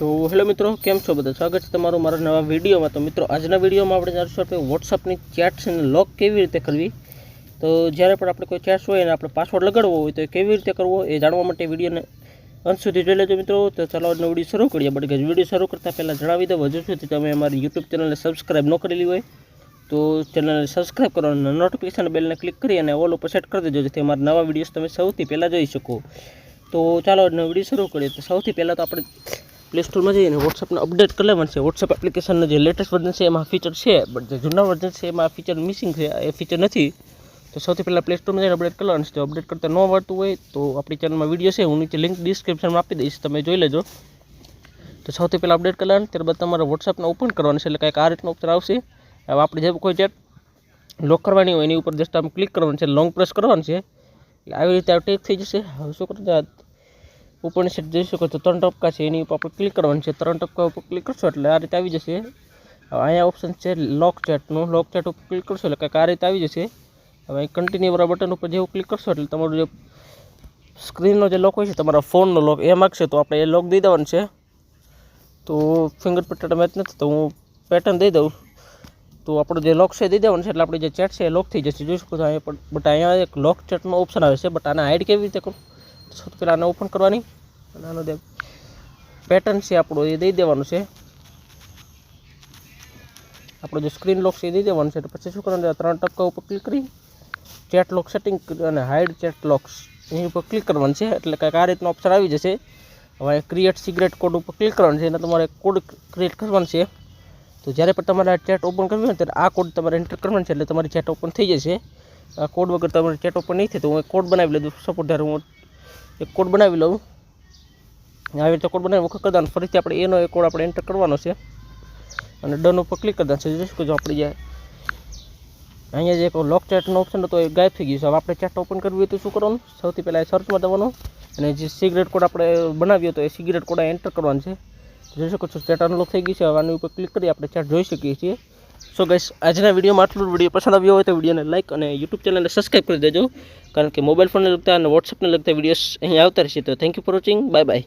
તો હેલો મિત્રો, કેમ છો બધા? સ્વાગત છે તમારું મારા નવા વિડીયોમાં. તો મિત્રો, આજના વિડીયોમાં આપણે જાણીશું આપણે વોટ્સઅપની ચેટ્સને લોક કેવી રીતે કરવી? તો જ્યારે પણ આપણે કોઈ ચેટ્સ હોય અને આપણે પાસવર્ડ લગાડવો હોય, તો કેવી રીતે કરવો એ જાણવા માટે વિડીયોને અંત સુધી જોઈ લેજો મિત્રો. તો ચાલો આજનો વીડિયો શરૂ કરીએ. બટ વીડિયો શરૂ કરતાં પહેલાં જણાવી દઉં, હજુ સુધી તમે અમારી યુટ્યુબ ચેનલને સબસ્ક્રાઈબ ન કરેલી હોય, તો ચેનલને સબસ્ક્રાઈબ કરો અને નોટિફિકેશન બેલને ક્લિક કરી અને ઓલ ઉપર સેટ કરી દેજો, જેથી અમારા નવા વિડીયોઝ તમે સૌથી પહેલાં જોઈ શકો. તો ચાલો વીડિયો શરૂ કરીએ. તો સૌથી પહેલાં તો આપણે પ્લે સ્ટોરમાં જઈને વોટ્સઅપને અપડેટ કરી છે. વોટ્સઅપ એપ્લિકેશનનું જે લેટેસ્ટ વર્ઝન છે, એમાં ફીચર છે બટ જે જૂના વર્ઝન છે, એમાં ફીચર મિસિંગ છે, એ ફીચર નથી. તો સૌથી પહેલાં પ્લે સ્ટોરમાં જઈને અપડેટ કરવાનું છે. જો અપડેટ કરતાં ન આવડતું હોય, તો આપણી ચેનલમાં વીડિયો છે, હું નીચે લિંક ડિસ્ક્રિપ્શનમાં આપી દઈશ, તમે જોઈ લેજો. તો સૌથી પહેલાં અપડેટ કરવાનું, ત્યારબાદ તમારે વોટ્સઅપને ઓપન કરવાનું છે, એટલે કંઈક આ રીતનો ઓપ્શન આવશે. હવે આપણે જે કોઈ ચેટ લોક કરવાની હોય, એની ઉપર જસ્ટ આમ ક્લિક કરવાનું છે લોંગ પ્રેસ કરવાનું છે. એટલે આવી રીતે આ ટેક થઈ જશે. હવે શું કરતા? ઉપરની સાઈડ જોઈ શકો છો. ત્રણ ટપકા છે, એની ઉપર ક્લિક કરવાનું છે. ત્રણ ટપકા ઉપર ક્લિક કરશો એટલે આ રીતે આવી જશે. હવે અહીંયા ઓપ્શન છે લોક ચેટનું લોક ચેટ ઉપર ક્લિક કરશો એટલે કંઈક આ રીતે આવી જશે. હવે કન્ટિન્યુ વાળા બટન ઉપર જેવું ક્લિક કરશો એટલે તમારું જે સ્ક્રીનનો જે લોક હોય છે, તમારા ફોનનો લોક એ માગશે તો આપણે એ લોક દઈ દેવાનું છે. તો ફિંગરપ્રિન્ટ મેચ નથી તો હું પેટર્ન દઈ દઉં. તો આપણો જે લોક છે દઈ દેવાનું છે. એટલે આપણી જે ચેટ છે એ લોક થઈ જશે. જોઈ શકો છો, અહીંયા પણ બટ અહીંયા એક લોક ચેટનો ઓપ્શન આવે છે બટ આને હાઈડ કેવી રીતે કરું? સૌથી પહેલાં આને ઓપન કરવાની. અને આનો જે પેટર્ન છે આપણું એ દઈ દેવાનું છે. આપણો જે સ્ક્રીન લોક છે એ દઈ દેવાનું છે. તો પછી શું કરવાનું ત્રણ ટપકા ઉપર ક્લિક કરી ચેટ લોક સેટિંગ અને હાઈડ ચેટ લોક્સ એની ઉપર ક્લિક કરવાનું છે. એટલે કંઈક આ રીતનો ઓપ્શન આવી જશે. હવે ક્રિએટ સિગરેટ કોડ ઉપર ક્લિક કરવાનું છે. એને તમારે કોડ ક્રિએટ કરવાનું છે. તો જ્યારે પણ તમારે ચેટ ઓપન કરવી હોય ત્યારે આ કોડ તમારે એન્ટર કરવાનો છે. એટલે તમારી ચેટ ઓપન થઈ જશે. આ કોડ વગર તમારી ચેટ ઓપન નહીં થાય. તો હું કોડ બનાવી લઉં. સપોર્ટ જ્યારે હું એક કોડ બનાવી લઉં. આવી રીતે કોડ બનાવી વખત કરતા ફરીથી આપણે એનો એક કોડ આપણે એન્ટર કરવાનો છે. અને ડન ઉપર ક્લિક કરતા છે. જોઈ શકો છો આપણે જે અહીંયા જે લોક ચેટનો ઓપ્શન હતો એ ગાયબ થઈ ગયું છે. હવે આપણે ચેટ ઓપન કરવી હોય તો શું કરવાનું? સૌથી પહેલાં સર્ચમાં જવાનું. અને જે સિગરેટ કોડ આપણે બનાવ્યો હતો એ સિગરેટ કોડ એન્ટર કરવાનો છે. જોઈ શકો છો ચેટ અનલોક થઈ ગઈ છે. હવે આની ઉપર ક્લિક કરી આપણે ચેટ જોઈ શકીએ છીએ. સો ગઈશ આજના વિડીયોમાં આટલું વીડિયો પસંદ આવ્યો હોય તો વિડીયોને લાઇક અને યુટ્યુબ ચેનલને સબસ્ક્રાઈબ કરી દેજો. કારણ કે મોબાઈલ ફોનને લગતા અને વોટ્સઅપને લગતા વિડીયોઝ અહીં આવતા રહેશે. તો thank you for watching bye bye